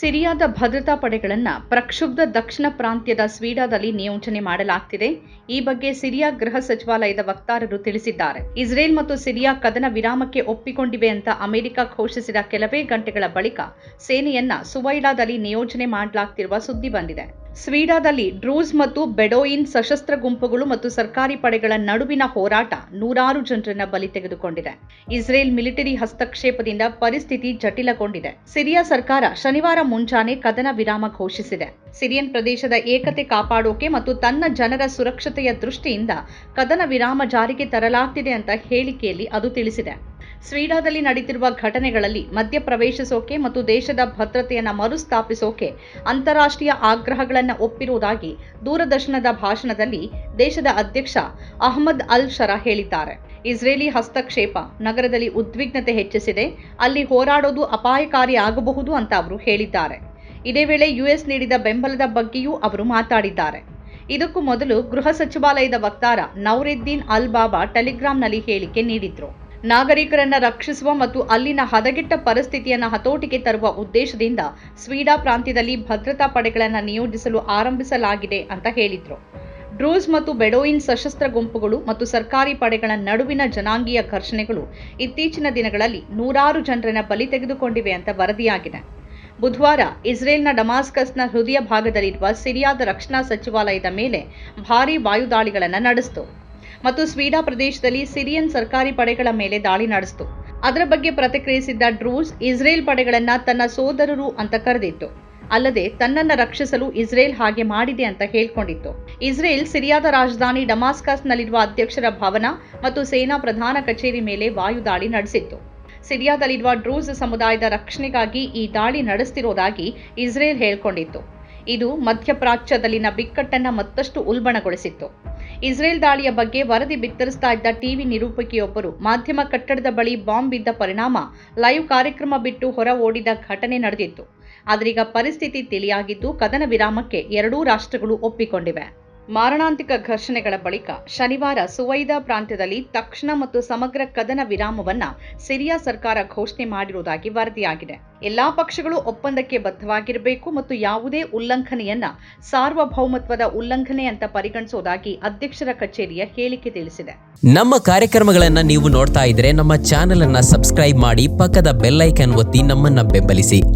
ಸಿರಿಯಾದ ಭದ್ರತಾ ಪಡೆಗಳನ್ನು ಪ್ರಕ್ಷುಬ್ಧ ದಕ್ಷಿಣ ಪ್ರಾಂತ್ಯದ ಸ್ವೀಡಾದಲ್ಲಿ ನಿಯೋಜನೆ ಮಾಡಲಾಗ್ತಿದೆ. ಈ ಬಗ್ಗೆ ಸಿರಿಯಾ ಗೃಹ ಸಚಿವಾಲಯದ ವಕ್ತಾರರು ತಿಳಿಸಿದ್ದಾರೆ. ಇಸ್ರೇಲ್ ಮತ್ತು ಸಿರಿಯಾ ಕದನ ವಿರಾಮಕ್ಕೆ ಒಪ್ಪಿಕೊಂಡಿವೆ ಅಂತ ಅಮೆರಿಕ ಘೋಷಿಸಿದ ಕೆಲವೇ ಗಂಟೆಗಳ ಬಳಿಕ ಸೇನೆಯನ್ನ ಸುವೈಡಾದಲ್ಲಿ ನಿಯೋಜನೆ ಮಾಡಲಾಗ್ತಿರುವ ಸುದ್ದಿ ಬಂದಿದೆ. ಸ್ವೀಡಾದಲ್ಲಿ ಡ್ರೂಸ್ ಮತ್ತು ಬೆಡೋಯಿನ್ ಸಶಸ್ತ್ರ ಗುಂಪುಗಳು ಮತ್ತು ಸರ್ಕಾರಿ ಪಡೆಗಳ ನಡುವಿನ ಹೋರಾಟ ನೂರಾರು ಜನರನ್ನ ಬಲಿ ತೆಗೆದುಕೊಂಡಿದೆ. ಇಸ್ರೇಲ್ ಮಿಲಿಟರಿ ಹಸ್ತಕ್ಷೇಪದಿಂದ ಪರಿಸ್ಥಿತಿ ಜಟಿಲಗೊಂಡಿದೆ. ಸಿರಿಯಾ ಸರ್ಕಾರ ಶನಿವಾರ ಮುಂಜಾನೆ ಕದನ ವಿರಾಮ ಘೋಷಿಸಿದೆ. ಸಿರಿಯನ್ ಪ್ರದೇಶದ ಏಕತೆ ಕಾಪಾಡೋಕೆ ಮತ್ತು ತನ್ನ ಜನರ ಸುರಕ್ಷತೆಯ ದೃಷ್ಟಿಯಿಂದ ಕದನ ವಿರಾಮ ಜಾರಿಗೆ ತರಲಾಗ್ತಿದೆ ಅಂತ ಹೇಳಿಕೆಯಲ್ಲಿ ಅದು ತಿಳಿಸಿದೆ. ಸ್ವೀಡಾದಲ್ಲಿ ನಡೀತಿರುವ ಘಟನೆಗಳಲ್ಲಿ ಮಧ್ಯಪ್ರವೇಶಿಸೋಕೆ ಮತ್ತು ದೇಶದ ಭದ್ರತೆಯನ್ನು ಮರುಸ್ಥಾಪಿಸೋಕೆ ಅಂತಾರಾಷ್ಟ್ರೀಯ ಆಗ್ರಹಗಳನ್ನು ಒಪ್ಪಿರುವುದಾಗಿ ದೂರದರ್ಶನದ ಭಾಷಣದಲ್ಲಿ ದೇಶದ ಅಧ್ಯಕ್ಷ ಅಹ್ಮದ್ ಅಲ್ ಶರಾ ಹೇಳಿದ್ದಾರೆ. ಇಸ್ರೇಲಿ ಹಸ್ತಕ್ಷೇಪ ನಗರದಲ್ಲಿ ಉದ್ವಿಗ್ನತೆ ಹೆಚ್ಚಿಸಿದೆ. ಅಲ್ಲಿ ಹೋರಾಡೋದು ಅಪಾಯಕಾರಿ ಆಗಬಹುದು ಅಂತ ಅವರು ಹೇಳಿದ್ದಾರೆ. ಇದೇ ವೇಳೆ ಯುಎಸ್ ನೀಡಿದ ಬೆಂಬಲದ ಬಗ್ಗೆಯೂ ಅವರು ಮಾತಾಡಿದ್ದಾರೆ. ಇದಕ್ಕೂ ಮೊದಲು ಗೃಹ ಸಚಿವಾಲಯದ ವಕ್ತಾರ ನೌರಿದ್ದೀನ್ ಅಲ್ ಬಾಬಾ ಟೆಲಿಗ್ರಾಂನಲ್ಲಿ ಹೇಳಿಕೆ ನೀಡಿದ್ರು. ನಾಗರಿಕರನ್ನ ರಕ್ಷಿಸುವ ಮತ್ತು ಅಲ್ಲಿನ ಹದಗೆಟ್ಟ ಪರಿಸ್ಥಿತಿಯನ್ನು ಹತೋಟಿಗೆ ತರುವ ಉದ್ದೇಶದಿಂದ ಸ್ವೀಡಾ ಪ್ರಾಂತ್ಯದಲ್ಲಿ ಭದ್ರತಾ ಪಡೆಗಳನ್ನು ನಿಯೋಜಿಸಲು ಆರಂಭಿಸಲಾಗಿದೆ ಅಂತ ಹೇಳಿದ್ರು. ಡ್ರೂಸ್ ಮತ್ತು ಬೆಡೋಯಿನ್ ಸಶಸ್ತ್ರ ಗುಂಪುಗಳು ಮತ್ತು ಸರ್ಕಾರಿ ಪಡೆಗಳ ನಡುವಿನ ಜನಾಂಗೀಯ ಘರ್ಷಣೆಗಳು ಇತ್ತೀಚಿನ ದಿನಗಳಲ್ಲಿ ನೂರಾರು ಜನರನ್ನ ಬಲಿ ತೆಗೆದುಕೊಂಡಿವೆ ಅಂತ ವರದಿಯಾಗಿದೆ. ಬುಧವಾರ ಇಸ್ರೇಲ್ನ ಡಮಾಸ್ಕಸ್ನ ಹೃದಯ ಭಾಗದಲ್ಲಿರುವ ಸಿರಿಯಾದ ರಕ್ಷಣಾ ಸಚಿವಾಲಯದ ಮೇಲೆ ಭಾರೀ ವಾಯುದಾಳಿಗಳನ್ನು ನಡೆಸಿತು. ಮತ್ತು ಸ್ವೀಡಾ ಪ್ರದೇಶದಲ್ಲಿ ಸಿರಿಯನ್ ಸರ್ಕಾರಿ ಪಡೆಗಳ ಮೇಲೆ ದಾಳಿ ನಡೆಸಿತು. ಅದರ ಬಗ್ಗೆ ಪ್ರತಿಕ್ರಿಯಿಸಿದ್ದ ಡ್ರೂಸ್, ಇಸ್ರೇಲ್ ಪಡೆಗಳನ್ನು ತನ್ನ ಸೋದರರು ಅಂತ ಕರೆದಿತ್ತು. ಅಲ್ಲದೆ ತನ್ನನ್ನು ರಕ್ಷಿಸಲು ಇಸ್ರೇಲ್ ಹಾಗೆ ಮಾಡಿದೆ ಅಂತ ಹೇಳ್ಕೊಂಡಿತ್ತು. ಇಸ್ರೇಲ್ ಸಿರಿಯಾದ ರಾಜಧಾನಿ ಡಮಾಸ್ಕಸ್ನಲ್ಲಿರುವ ಅಧ್ಯಕ್ಷರ ಭವನ ಮತ್ತು ಸೇನಾ ಪ್ರಧಾನ ಕಚೇರಿ ಮೇಲೆ ವಾಯುದಾಳಿ ನಡೆಸಿತ್ತು. ಸಿರಿಯಾದಲ್ಲಿರುವ ಡ್ರೂಸ್ ಸಮುದಾಯದ ರಕ್ಷಣೆಗಾಗಿ ಈ ದಾಳಿ ನಡೆಸ್ತಿರೋದಾಗಿ ಇಸ್ರೇಲ್ ಹೇಳ್ಕೊಂಡಿತ್ತು. ಇದು ಮಧ್ಯಪ್ರಾಚ್ಯದಲ್ಲಿನ ಬಿಕ್ಕಟ್ಟನ್ನ ಮತ್ತಷ್ಟು ಉಲ್ಬಣಗೊಳಿಸಿತ್ತು. ಇಸ್ರೇಲ್ ದಾಳಿಯ ಬಗ್ಗೆ ವರದಿ ಬಿತ್ತರಿಸ್ತಾ ಇದ್ದ ಟಿವಿ ನಿರೂಪಕಿಯೊಬ್ಬರು ಮಾಧ್ಯಮ ಕಟ್ಟಡದ ಬಳಿ ಬಾಂಬ್ ಬಿದ್ದ ಪರಿಣಾಮ ಲೈವ್ ಕಾರ್ಯಕ್ರಮ ಬಿಟ್ಟು ಹೊರ ಓಡಿದ ಘಟನೆ ನಡೆದಿತ್ತು. ಆದರೀಗ ಪರಿಸ್ಥಿತಿ ತಿಳಿಯಾಗಿದ್ದು ಕದನ ವಿರಾಮಕ್ಕೆ ಎರಡೂ ರಾಷ್ಟ್ರಗಳು ಒಪ್ಪಿಕೊಂಡಿವೆ. ಮಾರಣಾಂತಿಕ ಘರ್ಷಣೆಗಳ ಬಳಿಕ ಶನಿವಾರ ಸುವೈದಾ ಪ್ರಾಂತ್ಯದಲ್ಲಿ ತಕ್ಷಣ ಮತ್ತು ಸಮಗ್ರ ಕದನ ವಿರಾಮವನ್ನ ಸಿರಿಯಾ ಸರ್ಕಾರ ಘೋಷಣೆ ಮಾಡಿರುವುದಾಗಿ ವರದಿಯಾಗಿದೆ. ಎಲ್ಲಾ ಪಕ್ಷಗಳು ಒಪ್ಪಂದಕ್ಕೆ ಬದ್ಧವಾಗಿರಬೇಕು ಮತ್ತು ಯಾವುದೇ ಉಲ್ಲಂಘನೆಯನ್ನ ಸಾರ್ವಭೌಮತ್ವದ ಉಲ್ಲಂಘನೆ ಅಂತ ಪರಿಗಣಿಸುವುದಾಗಿ ಅಧ್ಯಕ್ಷರ ಕಚೇರಿಯ ಹೇಳಿಕೆ ತಿಳಿಸಿದೆ. ನಮ್ಮ ಕಾರ್ಯಕ್ರಮಗಳನ್ನ ನೀವು ನೋಡ್ತಾ ಇದ್ರೆ ನಮ್ಮ ಚಾನೆಲ್ ಅನ್ನ ಸಬ್ಸ್ಕ್ರೈಬ್ ಮಾಡಿ ಪಕ್ಕದ ಬೆಲ್ಲೈಕನ್ ಒತ್ತಿ ನಮ್ಮನ್ನ ಬೆಂಬಲಿಸಿ.